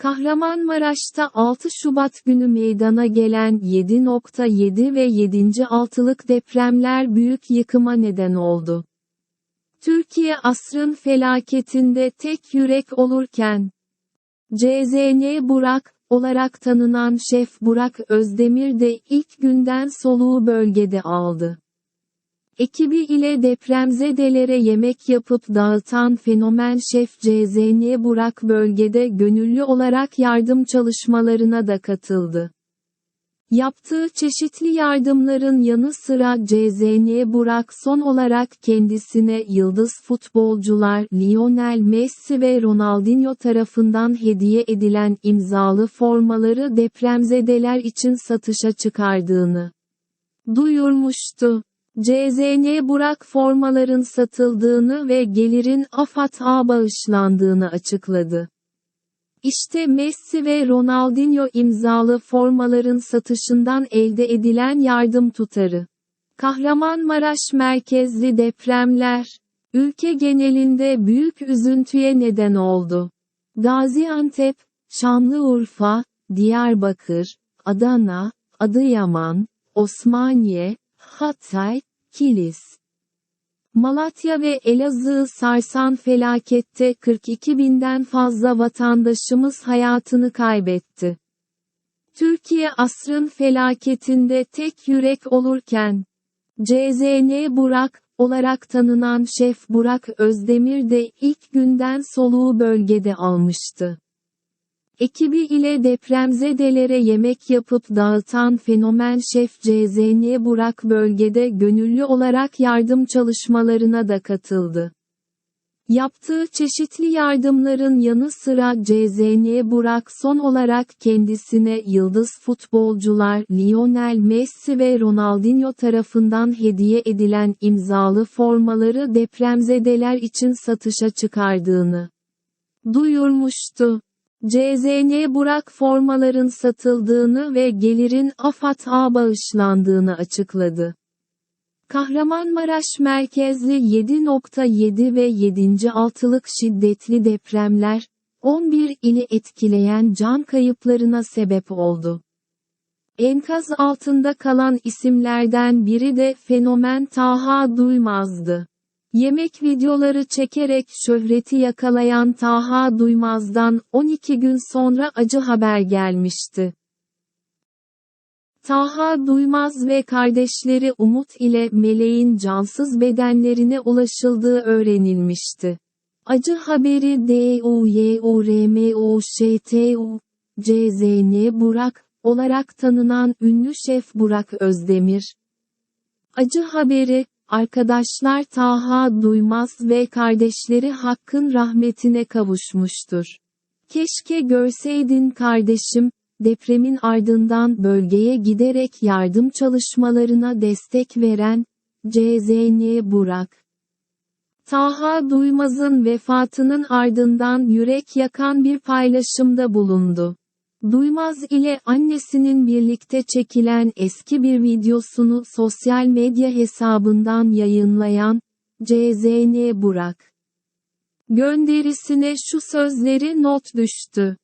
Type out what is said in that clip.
Kahramanmaraş'ta 6 Şubat günü meydana gelen 7.7 ve 7. altılık depremler büyük yıkıma neden oldu. Türkiye asrın felaketinde tek yürek olurken, CZN Burak, olarak tanınan Şef Burak Özdemir de ilk günden soluğu bölgede aldı. Ekibi ile depremzedelere yemek yapıp dağıtan fenomen şef CZN Burak bölgede gönüllü olarak yardım çalışmalarına da katıldı. Yaptığı çeşitli yardımların yanı sıra CZN Burak son olarak kendisine yıldız futbolcular Lionel Messi ve Ronaldinho tarafından hediye edilen imzalı formaları depremzedeler için satışa çıkardığını duyurmuştu. CZN Burak formaların satıldığını ve gelirin AFAD'a bağışlandığını açıkladı. İşte Messi ve Ronaldinho imzalı formaların satışından elde edilen yardım tutarı. Kahramanmaraş merkezli depremler, ülke genelinde büyük üzüntüye neden oldu. Gaziantep, Şanlıurfa, Diyarbakır, Adana, Adıyaman, Osmaniye, Hatay, Kilis. Malatya ve Elazığ'ı sarsan felakette 42 binden fazla vatandaşımız hayatını kaybetti. Türkiye asrın felaketinde tek yürek olurken, CZN Burak, olarak tanınan Şef Burak Özdemir de ilk günden soluğu bölgede almıştı. Ekibi ile depremzedelere yemek yapıp dağıtan fenomen şef CZN Burak bölgede gönüllü olarak yardım çalışmalarına da katıldı. Yaptığı çeşitli yardımların yanı sıra CZN Burak son olarak kendisine yıldız futbolcular Lionel Messi ve Ronaldinho tarafından hediye edilen imzalı formaları depremzedeler için satışa çıkardığını duyurmuştu. CZN Burak formaların satıldığını ve gelirin AFAD'a bağışlandığını açıkladı. Kahramanmaraş merkezli 7.7 ve 7. altılık şiddetli depremler, 11 ili etkileyen can kayıplarına sebep oldu. Enkaz altında kalan isimlerden biri de fenomen Taha Duymaz'dı. Yemek videoları çekerek şöhreti yakalayan Taha Duymaz'dan 12 gün sonra acı haber gelmişti. Taha Duymaz ve kardeşleri Umut ile Meleğin cansız bedenlerine ulaşıldığı öğrenilmişti. Acı haberi DUYURMUŞTU, CZN Burak, olarak tanınan ünlü şef Burak Özdemir. Acı haberi, arkadaşlar Taha Duymaz ve kardeşleri Hakk'ın rahmetine kavuşmuştur. Keşke görseydin kardeşim, depremin ardından bölgeye giderek yardım çalışmalarına destek veren, CZN Burak. Taha Duymaz'ın vefatının ardından yürek yakan bir paylaşımda bulundu. Duymaz ile annesinin birlikte çekilen eski bir videosunu sosyal medya hesabından yayınlayan CZN Burak gönderisine şu sözleri not düştü.